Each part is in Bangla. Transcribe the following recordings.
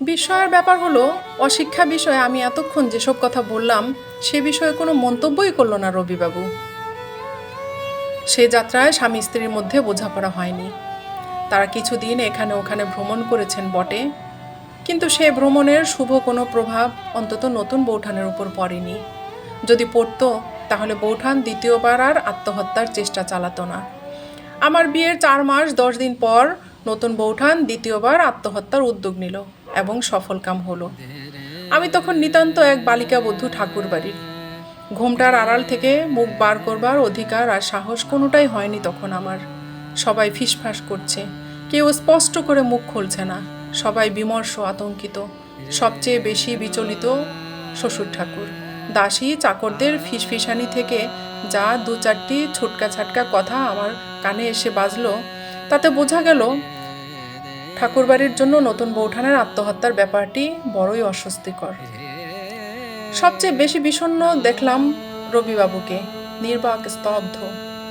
বিস্ময়ের ব্যাপার হলো, অশিক্ষা বিষয়ে আমি এতক্ষণ যেসব কথা বললাম, সে বিষয়ে কোনো মন্তব্যই করল না রবিবাবু। সে যাত্রায় স্বামী স্ত্রীর মধ্যে বোঝাপড়া হয়নি। তারা কিছুদিন এখানে ওখানে ভ্রমণ করেছেন বটে, কিন্তু সে ভ্রমণের শুভ কোনো প্রভাব অন্তত নতুন বৌঠানের উপর পড়েনি। যদি পড়তো, তাহলে বৌঠান দ্বিতীয়বার আর আত্মহত্যার চেষ্টা চালাতো না। আমার বিয়ের চার মাস দশ দিন পর নতুন বৌঠান দ্বিতীয়বার আত্মহত্যার উদ্যোগ নিল। এবং সফলকাম হলো। আমি তখন নিতান্ত এক বালিকা বধূ ঠাকুর বাড়ির ঘোমটার আড়াল থেকে মুখ বার করবার অধিকার আর সাহস কোনোটাই হয়নি তখন আমার। সবাই ফিসফাস করছে। কেউ স্পষ্ট করে মুখ খুলছে না। সবাই বিমর্ষ, আতঙ্কিত। সবচেয়ে বেশি বিচলিত শ্বশুর ঠাকুর। দাসী চাকরদের ফিসফিসানি থেকে যা দু চারটি ছুটকা ছাটকা কথা আমার কানে এসে বাজলো, তাতে বোঝা গেল ঠাকুরবাড়ির জন্য নতুন বৌঠানের আত্মহত্যার ব্যাপারটি বড়ই অস্বস্তিকর। সবচেয়ে বেশি বিষণ্ণ দেখলাম রবিবাবুকে, নির্বাক, স্তব্ধ,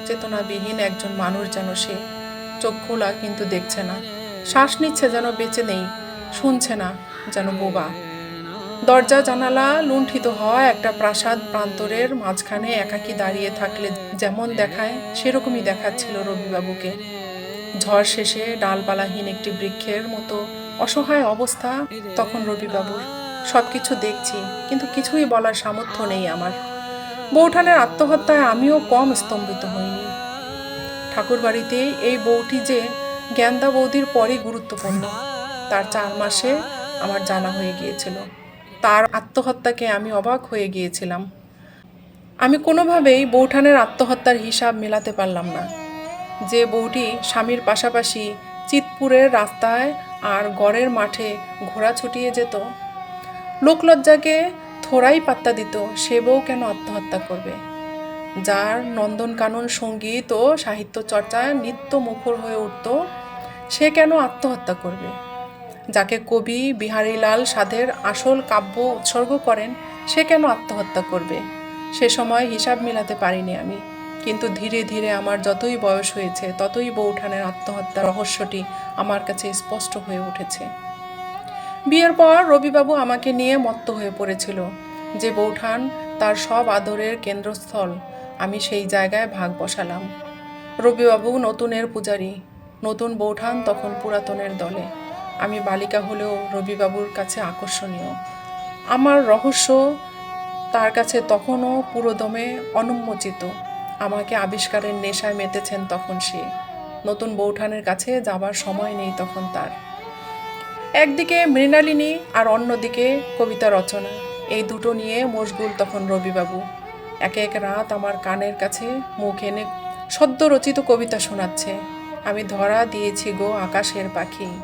চেতনাবিহীন একজন মানুষ যেন সে। চোখ খোলা কিন্তু দেখছে না। শ্বাস নিচ্ছে যেন বেঁচে নেই, শুনছে না যেন বোবা। দরজা, জানালা লুণ্ঠিত হওয়া একটা প্রাসাদ প্রান্তরের মাঝখানে একাকী দাঁড়িয়ে থাকলে যেমন দেখায়, সেরকমই দেখাচ্ছিল রবিবাবুকে। ঝড় শেষে ডালপালাহীন একটি বৃক্ষের মতো অসহায় অবস্থা তখন রবিবাবুর। সব কিছু দেখছি, কিন্তু কিছুই বলার সামর্থ্য নেই আমার। বৌঠানের আত্মহত্যায় আমিও কম স্তম্ভিত হইনি। ঠাকুরবাড়িতে এই বউটি যে জ্ঞানদা বৌদির পরই গুরুত্বপূর্ণ। তার চার মাসে আমার জানা হয়ে গিয়েছিল। তার আত্মহত্যাকে আমি অবাক হয়ে গিয়েছিলাম। আমি কোনোভাবেই বৌঠানের আত্মহত্যার হিসাব মেলাতে পারলাম না। যে বউটি স্বামীর পাশাপাশি চিতপুরের রাস্তায় আর গড়ের মাঠে ঘোড়া ছুটিয়ে যেত, লোকলজ্জাকে থোড়াই পাত্তা দিত, সে বউ কেন আত্মহত্যা করবে? যার নন্দনকানন সংগীত ও সাহিত্য চর্চায় নিত্য মুখর হয়ে উঠত, সে কেন আত্মহত্যা করবে? যাকে কবি বিহারীলাল সাধের আসল কাব্য উৎসর্গ করেন, সে কেন আত্মহত্যা করবে? সে সময় হিসাব মিলাতে পারিনি আমি। কিন্তু ধীরে ধীরে আমার যতই বয়স হয়েছে, ততই বৌঠানের আত্মহত্যার রহস্যটি আমার কাছে স্পষ্ট হয়ে উঠেছে। বিয়ের পর রবিবাবু আমাকে নিয়ে মত্ত হয়ে পড়েছিল যে বৌঠান তার সব আদরের কেন্দ্রস্থল। আমি সেই জায়গায় ভাগ বসালাম। রবিবাবু নতুনের পূজারী। নতুন বৌঠান তখন পুরাতনের দলে। আমি বালিকা হলেও রবিবাবুর কাছে আকর্ষণীয়। আমার রহস্য তার কাছে তখনও পুরোদমে অনুন্মোচিত আমাকে আবিষ্কারের নেশায় মেতেছেন তখন সে। নতুন বৌঠানের কাছে যাবার সময় নেই তখন তার। একদিকে মৃণালিনী আর অন্যদিকে কবিতা রচনা। এই দুটো নিয়ে মশগুল তখন রবিবাবু। এক এক রাত আমার কানের কাছে মুখ এনে সদ্য রচিত কবিতা শোনাচ্ছে। আমি ধরা দিয়েছি গো আকাশের পাখি।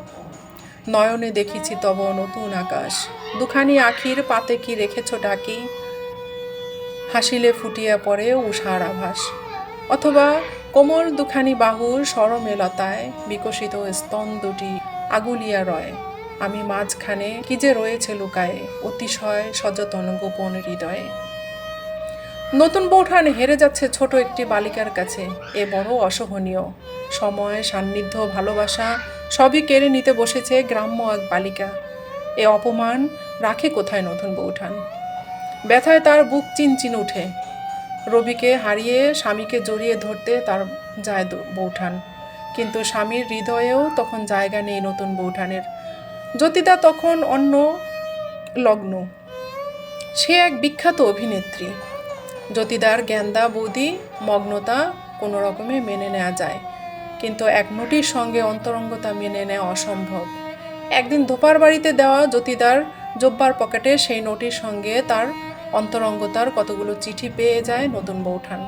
নয়নে দেখিছি তব নতুন আকাশ। দুখানি আখির পাতে কি রেখেছ ডাকি? হাসিলে ফুটিয়া পড়ে উষার আভাস অথবা কোমল দুখানি বাহুর সরমেলতায় বিকশিত স্তন দুটি আগুলিয়া রয়। আমি মাঝখানে কি যে রয়েছে লুকায়ে, অতিশয় সযতন গোপন হৃদয়ে। নতুন বৌঠান হেরে যাচ্ছে ছোট একটি বালিকার কাছে, এ বড় অসহনীয়। সময়, সান্নিধ্য, ভালোবাসা সবই কেড়ে নিতে বসেছে গ্রাম্য এক বালিকা। এ অপমান রাখে কোথায় নতুন বৌঠান? ব্যথায় তার বুক চিনচিন উঠে। রবিকে হারিয়ে স্বামীকে জড়িয়ে ধরতে তার যায় বৌঠান। কিন্তু স্বামীর হৃদয়েও তখন জায়গা নেই নতুন বৌঠানের। জ্যোতিদা তখন অন্য লগ্ন। সে এক বিখ্যাত অভিনেত্রী। জ্যোতিদার জ্ঞানদা বৌদি মগ্নতা কোনো রকমে মেনে নেওয়া যায়। কিন্তু এক নটির সঙ্গে অন্তরঙ্গতা মেনে নেওয়া অসম্ভব। একদিন ধোপার বাড়িতে দেওয়া জ্যোতিদার জব্বার পকেটে সেই নোটির সঙ্গে তার অন্তরঙ্গতার কতগুলো চিঠি পেয়ে যায় নতুন বৌঠান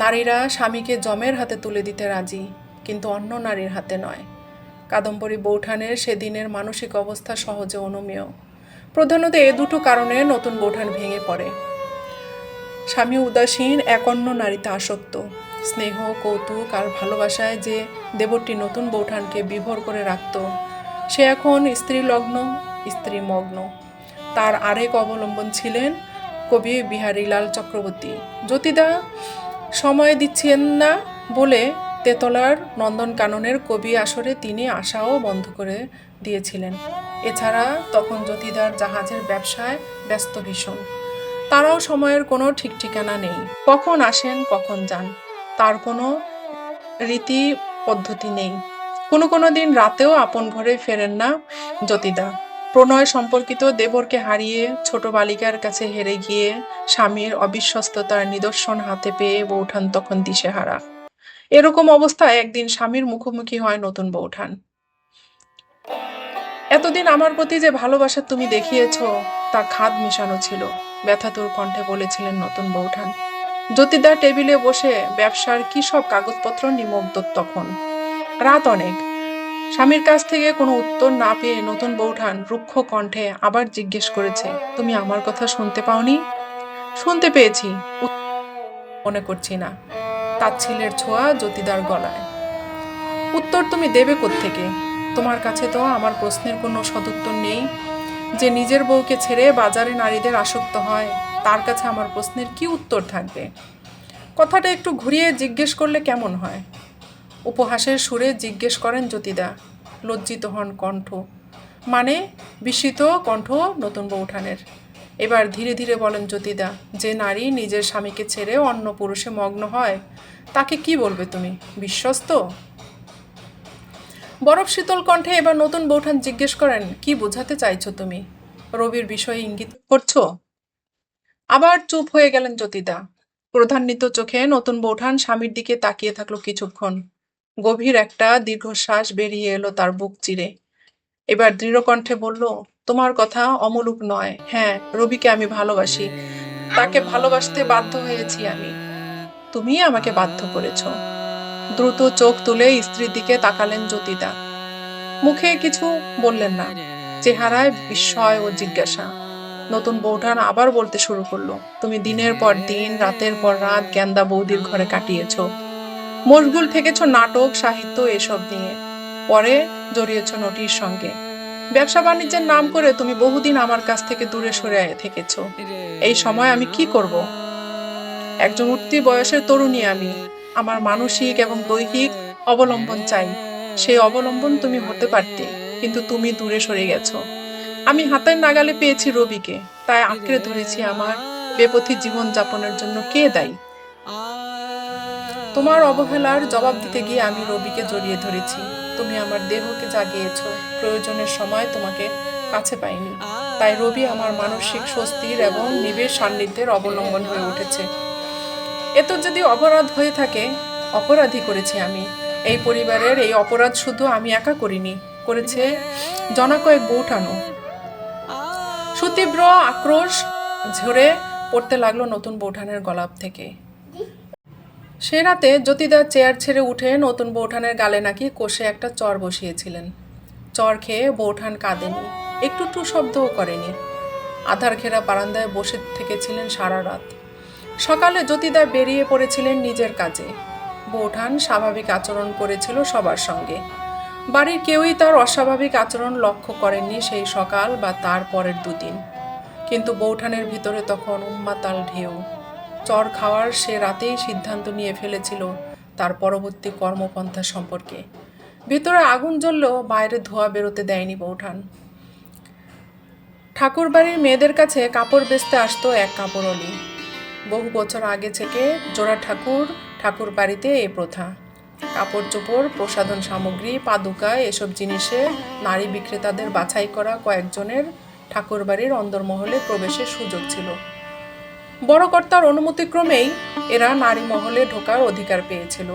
নারীরা স্বামীকে জমের হাতে তুলে দিতে রাজি, কিন্তু অন্য নারীর হাতে নয়। কাদম্বরী বৌঠানের সেদিনের মানসিক অবস্থা সহজে অনুমেয় প্রধানত এ দুটো কারণে নতুন বৌঠান ভেঙে পড়ে। স্বামী উদাসীন, এক অন্য নারীতে আসক্ত। স্নেহ, কৌতুক আর ভালোবাসায় যে দেবরটি নতুন বৌঠানকে বিভোর করে রাখত, সে এখন স্ত্রী লগ্ন স্ত্রী মগ্ন তার আরেক অবলম্বন ছিলেন কবি বিহারীলাল চক্রবর্তী। জ্যোতিদা, সময় দিচ্ছেন না বলে তেতলার নন্দনকাননের কবি আসরে তিনি আসাও বন্ধ করে দিয়েছিলেন। এছাড়া তখন জ্যোতিদার জাহাজের ব্যবসায় ব্যস্ত ভীষণ। তারাও সময়ের কোনো ঠিক ঠিকানা নেই। কখন আসেন, কখন যান, তার কোনো রীতি পদ্ধতি নেই। কোনো কোনো দিন রাতেও আপন ঘরে ফেরেন না জ্যোতিদা। প্রণয় সম্পর্কিত দেবরকে হারিয়ে ছোট বালিকার কাছে হেরে গিয়ে স্বামীর অবিশ্বস্ততার নিদর্শন হাতে পেয়ে বৌঠান তখন দিশেহারা। এরকম অবস্থায় একদিন স্বামীর মুখোমুখি হয় নতুন বৌঠান এতদিন আমার প্রতি যে ভালোবাসা তুমি দেখিয়েছ, তা খাদ মিশানো ছিল। ব্যথাতুর কণ্ঠে বলেছিলেন নতুন বৌঠান জ্যোতিদা টেবিলে বসে ব্যবসার কি সব কাগজপত্র নিমগ্ধ তখন? রাত অনেক। স্বামীর কাছ থেকে কোনো উত্তর না পেয়ে নতুন বৌঠান রুক্ষ কণ্ঠে আবার জিজ্ঞেস করেছে, তুমি আমার কথা শুনতে পাওনি? শুনতে পেয়েছি। মনে করছি না। তার তাচ্ছিলের ছোঁয়া জ্যোতিদার গলায়। উত্তর তুমি দেবে থেকে তোমার কাছে তো আমার প্রশ্নের কোনো সদুত্তর নেই। যে নিজের বউকে ছেড়ে বাজারে নারীদের আসক্ত হয়, তার কাছে আমার প্রশ্নের কি উত্তর থাকবে? কথাটা একটু ঘুরিয়ে জিজ্ঞেস করলে কেমন হয়? উপহাসের সুরে জিজ্ঞেস করেন জ্যোতিদা, লজ্জিত হন কণ্ঠ। মানে বিস্মিত কণ্ঠ নতুন বৌঠানের। এবার ধীরে ধীরে বলেন জ্যোতিদা, যে নারী নিজের স্বামীকে ছেড়ে অন্য পুরুষে মগ্ন হয়, তাকে কি বলবে তুমি, বিশ্বস্ত? বরফ শীতল কণ্ঠে এবার নতুন বৌঠান জিজ্ঞেস করেন, কি বোঝাতে চাইছো তুমি? রবির বিষয়ে ইঙ্গিত করছ? আবার চুপ হয়ে গেলেন জ্যোতিদা। ক্রধান্বিত চোখে নতুন বৌঠান স্বামীর দিকে তাকিয়ে থাকল কিছুক্ষণ। গভীর একটা দীর্ঘশ্বাস বেরিয়ে এলো তার বুক চিরে। এবার দৃঢ় কণ্ঠে বলল, তোমার কথা অমূলক নয়। হ্যাঁ রবিকে আমি ভালোবাসি। তাকে ভালোবাসতে বাধ্য হয়েছি আমি। তুমি আমাকে বাধ্য করেছ দ্রুত চোখ তুলে স্ত্রীর দিকে তাকালেন জ্যোতিদা। মুখে কিছু বললেন না। চেহারায় বিস্ময় ও জিজ্ঞাসা। নতুন বৌঠান আবার বলতে শুরু করল, তুমি দিনের পর দিন, রাতের পর রাত গ্যান্দা বৌদির ঘরে কাটিয়েছ। মশগুল থেকেছ নাটক সাহিত্য এসব নিয়ে। পরে জড়িয়েছ নটির সঙ্গে। ব্যবসা বাণিজ্যের নাম করে তুমি বহুদিন আমার কাছ থেকে দূরে সরে থেকেছ। এই সময় আমি কি করব? একজন উঠতি বয়সের তরুণী আমি। আমার মানসিক এবং দৈহিক অবলম্বন চাই। সেই অবলম্বন তুমি হতে পারতে কিন্তু তুমি দূরে সরে গেছো। আমি হাতের নাগালে পেয়েছি রবিকে। তাই আঁকড়ে ধরেছি আমার বেপথী জীবন যাপনের জন্য কে দায়ী? তোমার অবহেলার জবাব দিতে গিয়ে আমি রবিকে জড়িয়ে ধরেছি। তুমি আমার দেহকে জাগিয়েছ। প্রয়োজনের সময় তোমাকে কাছে পাইনি। তাই রবি আমার মানসিক স্বস্তির এবং নিবিড় সান্নিধ্যের অবলম্বন হয়ে উঠেছে। এত যদি অপরাধ হয়ে থাকে অপরাধী করেছি আমি। এই পরিবারের এই অপরাধ শুধু আমি একা করিনি, করেছে জনাকয়েক বউঠানো। সুতীব্র আক্রোশ ঝরে পড়তে লাগল নতুন বৌঠানের গলাপ থেকে। সে রাতে জ্যোতিদা চেয়ার ছেড়ে উঠে নতুন বৌঠানের গালে নাকি কষে একটা চর বসিয়েছিলেন। চর খেয়ে বৌঠান কাঁদেনি, একটু টু শব্দও করেনি। আধার ঘেরা বারান্দায় বসে থেকেছিলেন সারা রাত। সকালে জ্যোতিদা বেরিয়ে পড়েছিলেন নিজের কাজে। বৌঠান স্বাভাবিক আচরণ করেছিল সবার সঙ্গে। বাড়ির কেউই তার অস্বাভাবিক আচরণ লক্ষ্য করেননি সেই সকাল বা তার পরের দুদিন। কিন্তু বৌঠানের ভিতরে তখন উম্মাতাল ঢেউ। চর খাওয়ার সে রাতেই সিদ্ধান্ত নিয়ে ফেলেছিল তার পরবর্তী কর্মপন্থা সম্পর্কে। ভিতরে আগুন জ্বললেও বাইরে ধোয়া বেরোতে দেয়নি বৌঠান। ঠাকুরবাড়ির মেয়েদের কাছে কাপড় বেচতে আসতো এক কাপড়লি বহু বছর আগে থেকে জোড়া ঠাকুর ঠাকুর বাড়িতে এই প্রথা। কাপড় চোপড়, প্রসাধন সামগ্রী, পাদুকা, এসব জিনিসে নারী বিক্রেতাদের বাছাই করা কয়েকজনের ঠাকুরবাড়ির অন্দরমহলে প্রবেশের সুযোগ ছিল। বড় কর্তার অনুমতিক্রমেই এরা নারী মহলে ঢোকার অধিকার পেয়েছিল।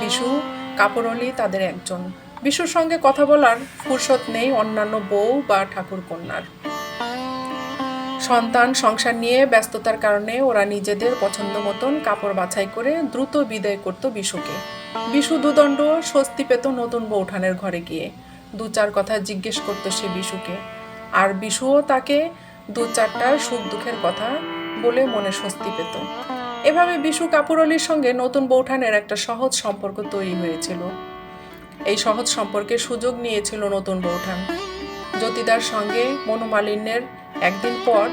বিশু, কাপড়লি তাদের একজন। বিশুর সঙ্গে কথা বলার ফুরসত নেই অন্যান্য বউ বা ঠাকুর কন্যার সন্তান সংসার নিয়ে ব্যস্ততার কারণে ওরা নিজেদের পছন্দ মতন কাপড় বাছাই করে দ্রুত বিদায় করত বিশুকে। বিশু দুদণ্ড, স্বস্তি পেত নতুন বৌঠানের ঘরে গিয়ে। দু চার কথা জিজ্ঞেস করতো সে বিশুকে। আর বিশুও তাকে দু চারটার সুখ দুঃখের কথা বলে মনে স্বস্তি পেত। এভাবে বিশু কাপুরলির সঙ্গে নতুন বৌঠানের একটা সহজ সম্পর্ক তৈরি হয়েছিল। এই সহজ সম্পর্কে সুযোগ নিয়েছিল নতুন বৌঠান। জ্যোতিদার সঙ্গে মনোমালিন্যের একদিন পর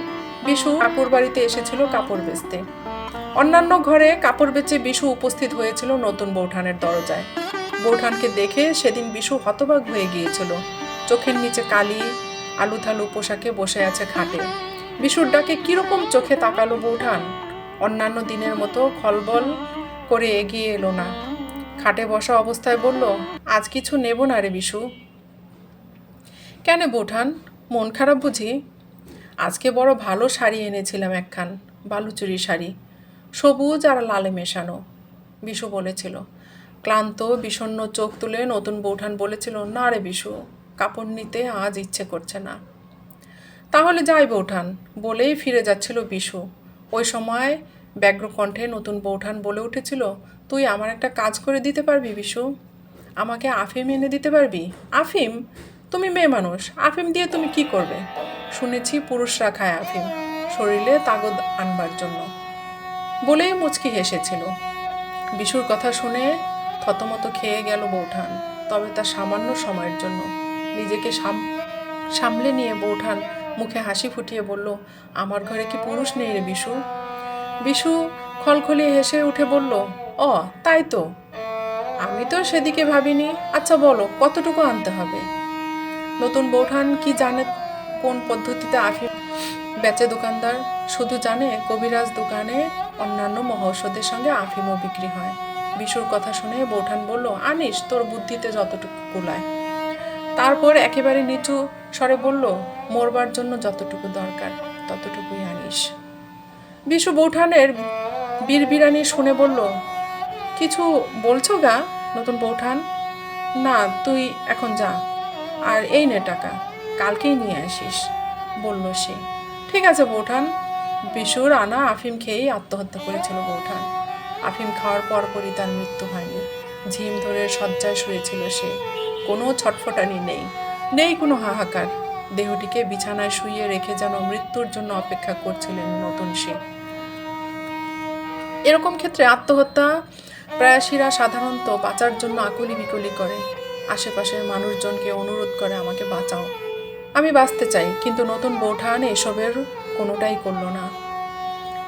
বিশু কাপড় বাড়িতে এসেছিল কাপড় বেচতে। অন্যান্য ঘরে কাপড় বেচে বিশু উপস্থিত হয়েছিল নতুন বৌঠানের দরজায়। বৌঠানকে দেখে সেদিন বিশু হতবাক হয়ে গিয়েছিল। চোখের নিচে কালি আলু থালু পোশাকে বসে আছে খাটে। বিশুর ডাকে কীরকম চোখে তাকালো বৌঠান? অন্যান্য দিনের মতো খলবল করে এগিয়ে এলো না। খাটে বসা অবস্থায় বলল, আজ কিছু নেব না রে বিশু। কেন বৌঠান? মন খারাপ বুঝি? আজকে বড় ভালো শাড়ি এনেছিলাম একখান, বালুচুরি শাড়ি, সবুজ আর লালে মেশানো, বিশু বলেছিল। ক্লান্ত, বিষণ্ণ চোখ তুলে নতুন বৌঠান বলেছিল, না রে বিশু, কাপড় নিতে আজ ইচ্ছে করছে না। তাহলে যাই বৌঠান, বলেই ফিরে যাচ্ছিল বিশু। ওই সময় ব্যগ্রকণ্ঠে নতুন বৌঠান বলে উঠেছিল, তুই আমার একটা কাজ করে দিতে পারবি বিশু? আমাকে আফিম এনে দিতে পারবি? আফিম? তুমি মেয়ে মানুষ, আফিম দিয়ে তুমি কি করবে? শুনেছি পুরুষরা খায় আফিম, শরীরে তাগদ আনবার জন্য। বলেই মুচকি হেসেছিল। বিশুর কথা শুনে থতমত খেয়ে গেল বৌঠান, তবে তা সামান্য সময়ের জন্য। নিজেকে সাম, সামলে নিয়ে বৌঠান মুখে হাসি ফুটিয়ে বলল, আমার ঘরে কি পুরুষ নেই রে বিশু? বিশু খলখলিয়ে হেসে উঠে বলল, অ, তাই তো। আমি তো সেদিকে ভাবিনি। আচ্ছা বলো, কতটুকু আনতে হবে? নতুন বৌঠান কি জানে কোন পদ্ধতিতে আফিম বেচে দোকানদার? শুধু জানে কবিরাজ দোকানে অন্যান্য মহৌষধের সঙ্গে আফিমও বিক্রি হয়। বিশুর কথা শুনে বৌঠান বলল, আনিস, তোর বুদ্ধিতে যতটুকু কুলায়। তারপর একেবারে নিচু স্বরে বলল, মরবার জন্য যতটুকু দরকার, ততটুকুই আনিস। বিশু বৌঠানের বীরবিরানি শুনে বলল, কিছু বলছো গা, নতুন বৌঠান? না, তুই এখন যা, আর এই নে টাকা, কালকেই নিয়ে আসিস, বলল সে। ঠিক আছে বৌঠান। বিশুর আনা আফিম খেয়েই আত্মহত্যা করেছিল বৌঠান। আফিম খাওয়ার পরপরই তার মৃত্যু হয়নি। ঝিম ধরে শয্যায় শুয়েছিল সে। কোনো ছটফটানি নেই। নেই কোনো হাহাকার। দেহটিকে বিছানায় শুইয়ে রেখে যেন মৃত্যুর জন্য অপেক্ষা করছিলেন নতুন সে। এরকম ক্ষেত্রে আত্মহত্যা প্রায়শীরা সাধারণত বাঁচার জন্য আকুলি বিকলি করে। আশেপাশের মানুষজনকে অনুরোধ করে, আমাকে বাঁচাও। আমি বাঁচতে চাই, কিন্তু নতুন বৌঠান এসবের কোনোটাই করল না।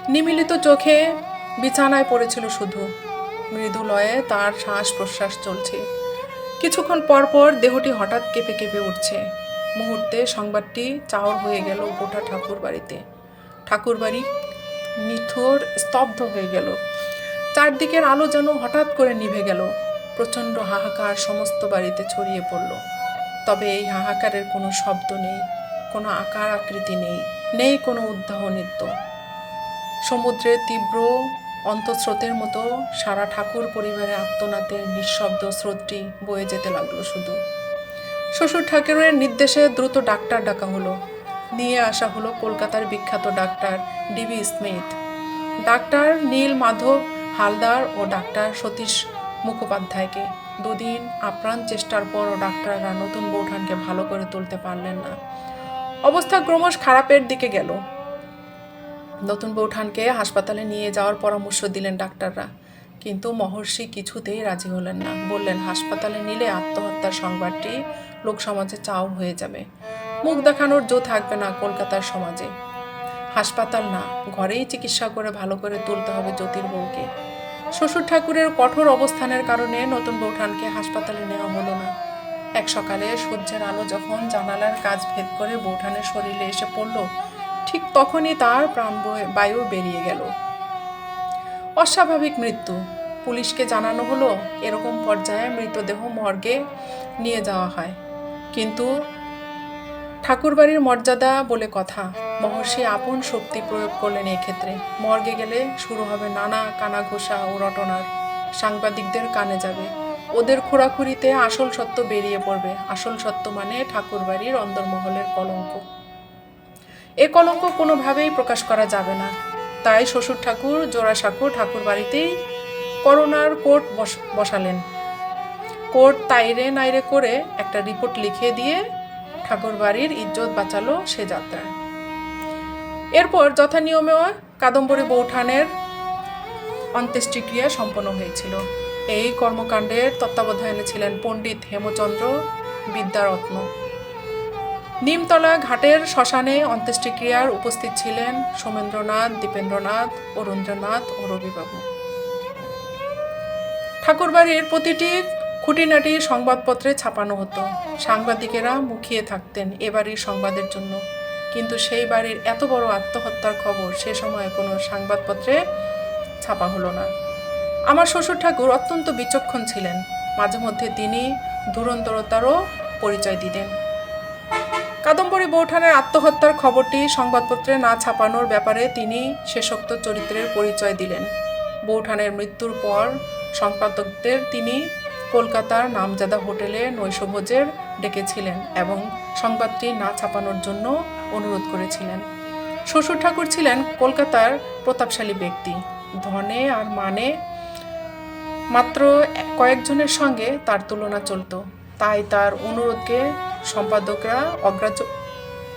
নিমিলিত চোখে বিছানায় পড়েছিল শুধু। মৃদু লয়ে তার শ্বাস প্রশ্বাস চলছে। কিছুক্ষণ পর পর দেহটি হঠাৎ কেঁপে কেঁপে উঠছে। মুহূর্তে সংবাদটি চাওর হয়ে গেল গোটা ঠাকুর বাড়িতে ঠাকুর বাড়ি নিথর স্তব্ধ হয়ে গেল। চারদিকের আলো যেন হঠাৎ করে নিভে গেল। প্রচণ্ড হাহাকার সমস্ত বাড়িতে ছড়িয়ে পড়ল। তবে এই হাহাকারের কোনো শব্দ নেই, কোনো আকার আকৃতি নেই নেই কোনো উদ্দাহ নৃত্য সমুদ্রের তীব্র অন্তঃস্রোতের মতো সারা ঠাকুর পরিবারে আত্মনাথের নিঃশব্দ স্রোতটি বয়ে যেতে লাগল শুধু। শ্বশুর ঠাকুরের নির্দেশে দ্রুত ডাক্তার ডাকা হলো। নিয়ে আসা হলো কলকাতার বিখ্যাত doctor D B Smith. Doctor Nil Madhab Haldar ও ডাক্তার সতীশ মুখোপাধ্যায়কে। দুদিন আপ্রাণ চেষ্টার পরও ডাক্তাররা নতুন বৌঠানকে ভালো করে তুলতে পারলেন না। অবস্থা ক্রমশ খারাপের দিকে গেল। নতুন বৌঠানকে হাসপাতালে নিয়ে যাওয়ার পরামর্শ দিলেন ডাক্তাররা। কিন্তু মহর্ষি কিছুতেই রাজি হলেন না। বললেন, হাসপাতালে নিলে আত্মহত্যার সংবাদটি লোকসমাজে চাও হয়ে যাবে। মুখ দেখানোর জো থাকবে না কলকাতার সমাজে। হাসপাতাল না, ঘরেই চিকিৎসা করে ভালো করে তুলতে হবে জ্যোতির বউকে। শ্বশুর ঠাকুরের কঠোর অবস্থানের কারণে নতুন বৌঠানকে হাসপাতালে নেওয়া হলো না। এক সকালে সূর্যের আলো যখন জানালার কাজ ভেদ করে বৌঠানের শরীরে এসে পড়ল ঠিক তখনই তার প্রাণ বায়ু বেরিয়ে গেল। অস্বাভাবিক মৃত্যু। পুলিশকে জানানো হলো, এরকম পর্যায়ে মৃতদেহ মর্গে নিয়ে যাওয়া হয়। কিন্তু ঠাকুরবাড়ির মর্যাদা বলে কথা। মহর্ষি আপন শক্তি প্রয়োগ করলেন এই ক্ষেত্রে মর্গে গেলে শুরু হবে নানা কানাঘোষা ও রটনার। সাংবাদিকদের কানে যাবে। ওদের খোরাখুরিতে আসল সত্য বেরিয়ে পড়বে। আসল সত্য মানে ঠাকুরবাড়ির অন্দরমহলের কলঙ্ক। এ কলঙ্ক কোনোভাবেই প্রকাশ করা যাবে না। তাই শ্বশুর ঠাকুর জোড়াসাঁকো ঠাকুর বাড়িতেই করোনার কোর্ট বস- বসালেন। কোর্ট তাইরে নাইরে করে একটা রিপোর্ট লিখে দিয়ে ঠাকুর বাড়ির ইজ্জত বাঁচালো সে যাত্রায় এরপর যথা নিয়মে কাদম্বরী বৌঠানের অন্ত্যেষ্টিক্রিয়া সম্পন্ন হয়েছিল। এই কর্মকাণ্ডের তত্ত্বাবধানে ছিলেন পণ্ডিত হেমচন্দ্র বিদ্যারত্ন। নিমতলা ঘাটের শ্মশানে অন্ত্যেষ্টিক্রিয়ার উপস্থিত ছিলেন সোমেন্দ্রনাথ, দীপেন্দ্রনাথ অরুণেন্দ্রনাথ ও রবিবাবু। ঠাকুরবাড়ির প্রতিটি খুঁটিনাটি সংবাদপত্রে ছাপানো হতো। সাংবাদিকেরা মুখিয়ে থাকতেন এবারের সংবাদের জন্য। কিন্তু সেই বাড়ির এত বড় আত্মহত্যার খবর সে সময় কোনো সংবাদপত্রে ছাপা হলো না। আমার শ্বশুর ঠাকুর অত্যন্ত বিচক্ষণ ছিলেন। মাঝে মধ্যে তিনি দুরন্তরতারও পরিচয় দিতেন। কাদম্বরী বৌঠানের আত্মহত্যার খবরটি সংবাদপত্রে না ছাপানোর ব্যাপারে তিনি শেষোক্ত চরিত্রের পরিচয় দিলেন। বৌঠানের মৃত্যুর পর সম্পাদকদের তিনি কলকাতার নামজাদা হোটেলে নৈশভোজের ডেকেছিলেন এবং সংবাদটি না ছাপানোর জন্য অনুরোধ করেছিলেন। শ্বশুর ঠাকুর ছিলেন কলকাতার প্রতাপশালী ব্যক্তি। ধনে আর মানে মাত্র কয়েকজনের সঙ্গে তার তুলনা চলত। তাই তার অনুরোধকে সম্পাদকরা অগ্রাহ্য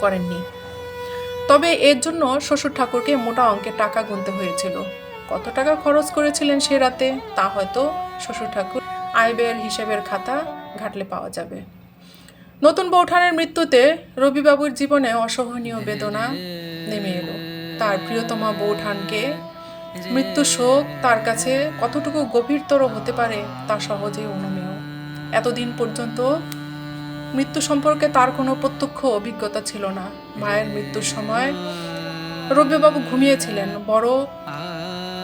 করেননি। তবে এর জন্য শ্বশুর ঠাকুরকে মোটা অঙ্কের টাকা গুনতে হয়েছিল। কত টাকা খরচ করেছিলেন সে রাতে, তা হয়তো শ্বশুর ঠাকুর আয় ব্যয়ের হিসেবের খাতা ঘাটলে পাওয়া যাবে। নতুন বৌঠানের মৃত্যুতে রবিবাবুর জীবনে অসহনীয় বেদনা নেমে এলো। তার প্রিয়তমা বৌঠানকে মৃত্যু শোক তার কাছে কতটুকু গভীরতর হতে পারে তা সহজেই অনুমেয়। এতদিন পর্যন্ত মৃত্যু সম্পর্কে তার কোনো প্রত্যক্ষ অভিজ্ঞতা ছিল না। মায়ের মৃত্যুর সময় রবিবাবু ঘুমিয়েছিলেন। বড়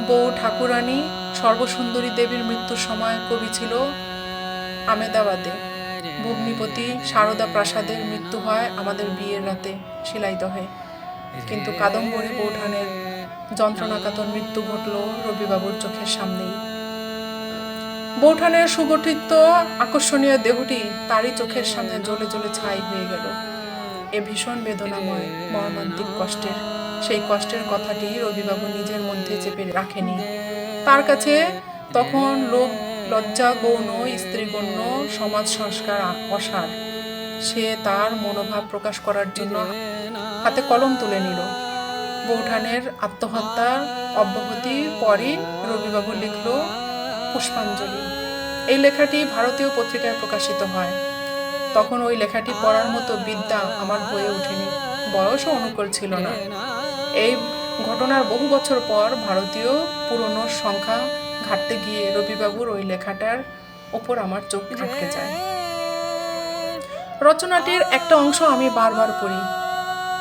বউ ঠাকুরানী সর্বসুন্দরী দেবীর মৃত্যুর সময় কবি ছিল আমেদাবাদে। ভগ্নিপতি সারদা প্রাসাদের মৃত্যু হয় আমাদের বিয়ের রাতে শিলাইদহে কিন্তু কাদম্বরী বৌঠানের যন্ত্রণাকাতর মৃত্যু ঘটল রবিবাবুর চোখের সামনেই। বৌঠানের সুগঠিত আকর্ষণীয় দেহটি তারই চোখের সামনে জ্বলে জ্বলে ছাই হয়ে গেল। এ ভীষণ বেদনাময়, মর্মান্তিক কষ্টের। সেই কষ্টের কথাটি রবিবাবু নিজের মধ্যে চেপে রাখেনি। তার কাছে তখন লোক লজ্জা, গৌণ, স্ত্রীগণ্য, সমাজ সংস্কার, অসার। সে তার মনোভাব প্রকাশ করার জন্য হাতে কলম তুলে নিল। বৌঠানের আত্মহত্যার অব্যাহতি পরে রবিবাবু লিখল পুষ্পাঞ্জলি। এই লেখাটি ভারতীয় পত্রিকায় প্রকাশিত হয়। তখন ওই লেখাটি পড়ার মতো বিদ্যা আমার হয়ে ওঠেনি। বয়সও অনুকূল ছিল না। এই ঘটনার বহু বছর পর ভারতীয় পুরনো সংখ্যা ঘাটতে গিয়ে রবিবাবুর ওই লেখাটার ওপর আমার চোখ আটকে যায়। রচনাটির একটা অংশ আমি বারবার পড়ি।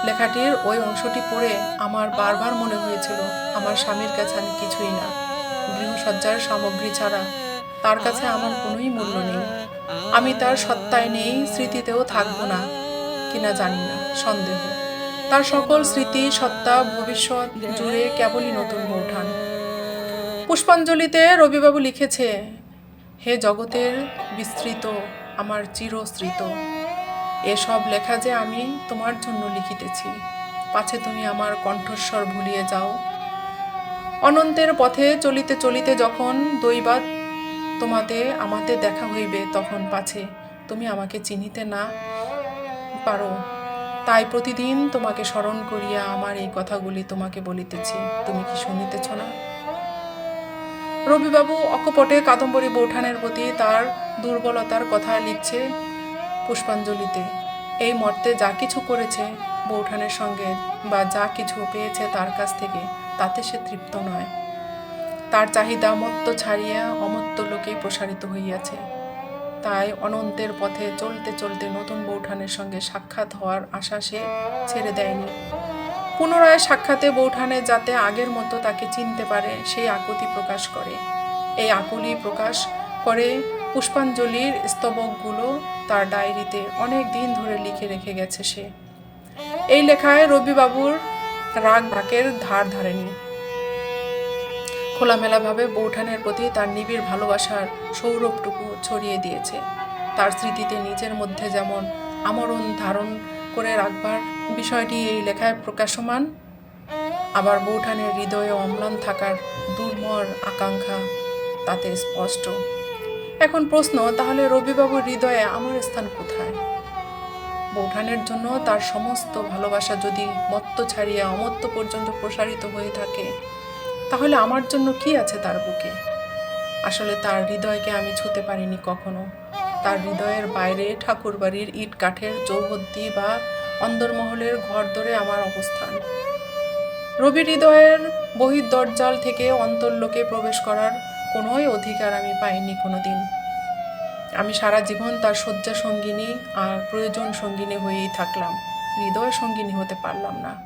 লেখাটির ওই অংশটি পড়ে আমার বারবার মনে হয়েছিল, আমার স্বামীর কাছে আমি কিছুই না। গৃহসজ্জার সামগ্রী ছাড়া তার কাছে আমার কোনোই মূল্য নেই। আমি তার সত্তায় নেই, স্মৃতিতেও থাকব না, কিনা জানি না, সন্দেহ। তার সকল স্মৃতি, সত্তা, ভবিষ্যৎ জুড়ে কেবলই নতুন বৌঠান পুষ্পাঞ্জলিতে রবিবাবু লিখেছে, হে জগতের বিস্তৃত, আমার চিরস্মৃত, এসব লেখা যে আমি তোমার জন্য লিখিতেছি, পাছে তুমি আমার কণ্ঠস্বর ভুলিয়ে যাও অনন্তের পথে চলিতে চলিতে যখন দৈবাত তোমাতে আমাতে দেখা হইবে, তখন পাছে তুমি আমাকে চিনিতে না পারো। তাই প্রতিদিন তোমাকে স্মরণ করিয়া আমার এই কথাগুলি তোমাকে বলিতেছি। তুমি কি শুনিতেছ না? রবিবাবু অকপটে কাদম্বরী বৌঠানের প্রতি তার দুর্বলতার কথা লিখছে পুষ্পাঞ্জলিতে। এই মর্তে যা কিছু করেছে বৌঠানের সঙ্গে বা যা কিছু পেয়েছে তার কাছ থেকে তাতে সে তৃপ্ত নয়। তার চাহিদা মত্ত ছাড়িয়া অমত্ত লোকে প্রসারিত হইয়াছে। তাই অনন্তের পথে চলতে চলতে নতুন বৌঠানের সঙ্গে সাক্ষাৎ হওয়ার আশা সে ছেড়ে দেয়নি। পুনরায় সাক্ষাতে বৌঠানে যাতে আগের মতো তাকে চিনতে পারে সেই আকুতি প্রকাশ করে। এই আকুলি প্রকাশ করে পুষ্পাঞ্জলির স্তবকগুলো তার ডায়েরিতে অনেক দিন ধরে লিখে রেখে গেছে সে। এই লেখায় রবিবাবুর রাগ ঢাকের ধার ধারেনি। খোলামেলাভাবে বৌঠানের প্রতি তার নিবিড় ভালোবাসার সৌরভটুকু ছড়িয়ে দিয়েছে। তার স্মৃতিতে নিজের মধ্যে যেমন আমরণ ধারণ করে রাখবার বিষয়টি এই লেখায় প্রকাশমান, আবার বৌঠানের হৃদয়ে অম্লান থাকার দুর্মর আকাঙ্ক্ষা তাতে স্পষ্ট। এখন প্রশ্ন, তাহলে রবিবাবুর হৃদয়ে আমার স্থান কোথায়? বৌঠানের জন্য তার সমস্ত ভালোবাসা যদি মত্ত ছাড়িয়া অমত্ত পর্যন্ত প্রসারিত হয়ে থাকে, তাহলে আমার জন্য কি আছে তার বুকে? আসলে তার হৃদয়কে আমি ছুতে পারিনি কখনো। তার হৃদয়ের বাইরে ঠাকুরবাড়ির ইট কাঠের চৌহদ্দি বা অন্দরমহলের ঘর ধরে আমার অবস্থান। রবি হৃদয়ের বহির্দরজাল থেকে অন্তর্লোকে প্রবেশ করার কোনোই অধিকার আমি পাইনি কোনোদিন। আমি সারা জীবন তার শয্যা সঙ্গিনী আর প্রয়োজন সঙ্গিনী হয়েই থাকলাম। হৃদয় সঙ্গিনী হতে পারলাম না।